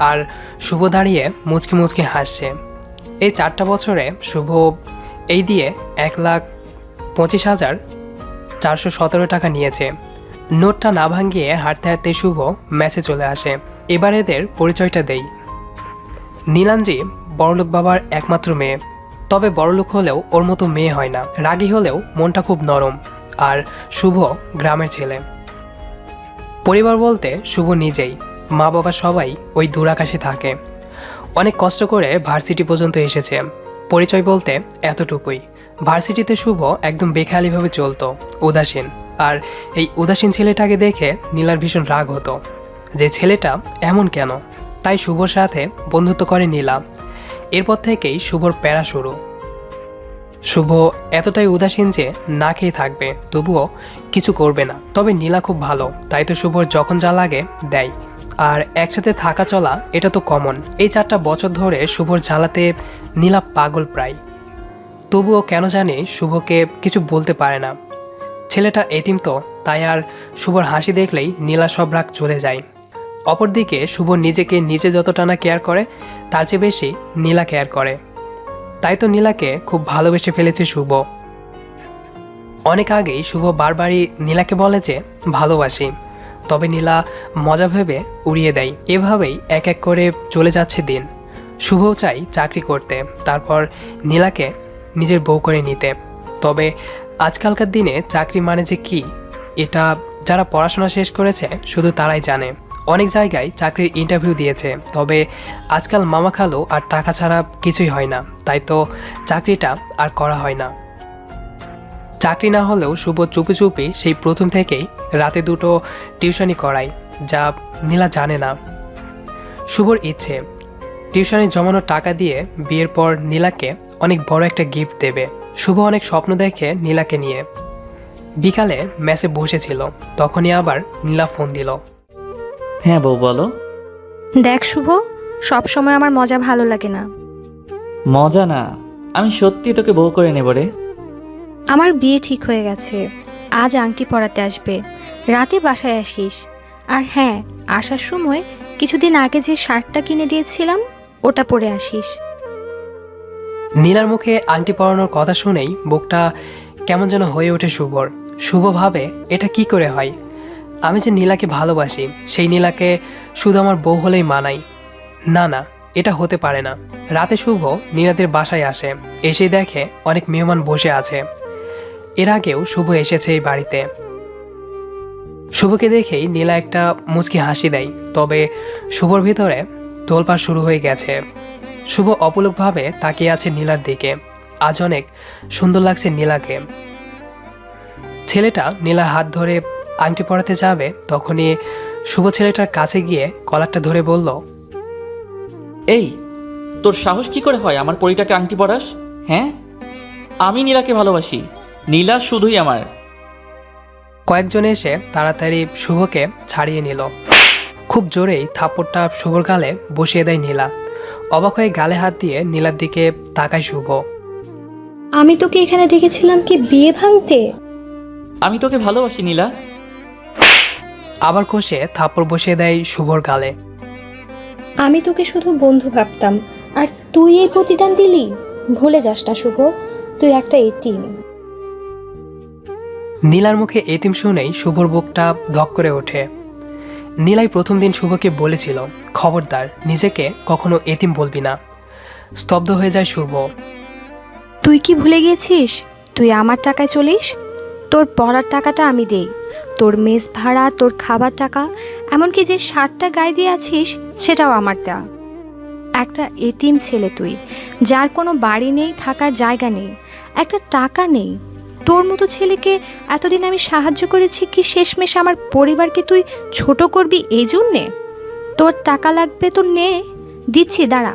আর শুভ দাঁড়িয়ে মুচকি মুচকি হাসছে। এই চারটা বছরে শুভ এই দিয়ে এক লাখ পঁচিশ হাজার চারশো সতেরো টাকা নিয়েছে। নোটটা না ভাঙিয়ে হাঁটতে হাঁটতে শুভ ম্যাচে চলে আসে। এবার এদের পরিচয়টা দেই। নীলান্দ্রি বড়লোক বাবার একমাত্র মেয়ে। তবে বড়লোক হলেও ওর মতো মেয়ে হয় না। রাগী হলেও মনটা খুব নরম। আর শুভ গ্রামের ছেলে। পরিবার বলতে শুভ নিজেই। মা বাবা সবাই ওই দূরাকাশে থাকে। অনেক কষ্ট করে ভার্সিটি পর্যন্ত এসেছে। পরিচয় বলতে এতটুকুই। ভার্সিটিতে শুভ একদম বেখেয়ালিভাবে চলতো, উদাসীন। আর এই উদাসীন ছেলেটাকে দেখে নীলার ভীষণ রাগ হতো। যে ছেলেটা এমন কেন? তাই শুভর সাথে বন্ধুত্ব করে নীলা। এরপর থেকেই শুভর প্যারা শুরু। শুভ এতটাই উদাসীন যে না খেয়ে থাকবে, তবুও কিছু করবে না। তবে নীলা খুব ভালো, তাই তো শুভর যখন যা লাগে দেয়। আর একসাথে থাকা চলা, এটা তো কমন এই চারটা বছর ধরে শুভর জ্বালাতে নীলা পাগল প্রায়। তবুও কেন জানি শুভকে কিছু বলতে পারে না। ছেলেটা এতিম তো, তাই আর শুভর হাসি দেখলেই নীলা সব রাগ চলে যায়। অপরদিকে শুভ নিজেকে নিজে যতটা না কেয়ার করে, তার চেয়ে বেশি নীলা কেয়ার করে। তাই তো নীলাকে খুব ভালোবেসে ফেলেছে শুভ। অনেক আগেই শুভ বারবারই নীলাকে বলে যে, ভালোবাসি। তবে নীলা মজা ভেবে উড়িয়ে দেয়। এভাবেই এক এক করে চলে যাচ্ছে দিন। শুভও চাই চাকরি করতে। তারপর নীলাকে নিজের বউ করে নিতে। তবে আজকালকার দিনে চাকরি মানে যে কি, এটা যারা পড়াশোনা শেষ করেছে শুধু তারাই জানে। অনেক জায়গায় চাকরির ইন্টারভিউ দিয়েছে। তবে আজকাল মামা খালো আর টাকা ছাড়া কিছুই হয় না। তাই তো চাকরিটা আর করা হয় না। চাকরি না হলেও শুভ চুপি চুপি সেই প্রথম থেকেই রাতে দুটো টিউশনি করায় যা নীলা জানে না। শুভর ইচ্ছে টিউশনি জমানো টাকা দিয়ে বিয়ের পর নীলাকে অনেক বড় একটা গিফট দেবে। শুভ অনেক স্বপ্ন দেখে নীলাকে নিয়ে। বিকালে ম্যাচে বসেছিল তখনই আবার নীলা ফোন দিল। হ্যাঁ বউ বলো। দেখ শুভ সব সময় আমার মজা ভালো লাগে না। মজা না? আমি সত্যি তোকে বউ করে নেব রে। আমার বিয়ে ঠিক হয়ে গেছে। আজ আংটি পরাতে আসবে। রাতে বাসায় আসিস। আর হ্যাঁ আসার সময় কিছুদিন আগে যে শার্টটা কিনে দিয়েছিলাম, ওটা পরে আসিস। নীলার মুখে আংটি পরানোর কথা শুনেই বুকটা কেমন যেন হয়ে ওঠে শুভর শুভ ভাবে, এটা কি করে হয়? আমি যে নীলাকে ভালোবাসি, সেই নীলাকে শুধু আমার বউ হলেই মানাই। না না, এটা হতে পারে না। রাতে শুভ নীলাদের বাসায় আসে। এসেই দেখে অনেক মেহমান বসে আছে। এর আগেও শুভ এসেছে এই বাড়িতে। শুভকে দেখেই নীলা একটা মুচকি হাসি দেয়, তবে শুভর ভিতরে তোলপাড় শুরু হয়ে গেছে। শুভ অপলকভাবে তাকিয়ে আছে নীলার দিকে। আজ অনেক সুন্দর লাগছে নীলাকে। ছেলেটা নীলার হাত ধরে আংটি পরাতে যাবে, তখনই শুভ ছেলেটার কাছে গিয়ে কলারটা ধরে বলল, এই, তোর সাহস কি করে হয় আমার পরিটাকে আংটি পরাস? হ্যাঁ? আমি নীলাকে ভালোবাসি। নীলা শুধুই আমার। কয়েকজন এসে তাড়াতাড়ি শুভকে ছাড়িয়ে নিল। খুব জোরেই থাপ্পড়টা শুভর গালে বসিয়ে দেয় নীলা। অবাক হয়ে গালে হাত দিয়ে নীলার দিকে তাকায় শুভ। আমি তোকে এখানে ডেকেছিলাম কি বিয়ে ভাঙতে? আমি তোকে ভালোবাসি নীলা। আবার কষে থাপ্পড় বসিয়ে দেয় শুভর গালে। আমি তোকে শুধু বন্ধু ভাবতাম। আর তুই এই প্রতিদান দিলি? ভুলে যাস না শুভ তুই একটা এতিম। নীলার মুখে এতিম শুনেই শুভর বুকটা ধক করে ওঠে। নীলাই প্রথম দিন শুভকে বলেছিল, খবরদার, নিজেকে কখনো এতিম বলবি না। স্তব্ধ হয়ে যায় শুভ। তুই কি ভুলে গিয়েছিস তুই আমার টাকায় চলিস? তোর পড়ার টাকাটা আমি দেই। তোর মেস ভাড়া, তোর খাবার টাকা, এমনকি যে শার্টটা গায়ে দিয়ে আছিস, সেটাও আমার দেওয়া একটা এতিম ছেলে তুই, যার কোনো বাড়ি নেই, থাকার জায়গা নেই, একটা টাকা নেই। তোর মতো ছেলেকে এতদিন আমি সাহায্য করেছি কি শেষমেশ আমার পরিবারকে তুই ছোট করবি? এই জন্যে। তোর টাকা লাগবে তো নে। দিচ্ছি, দাঁড়া।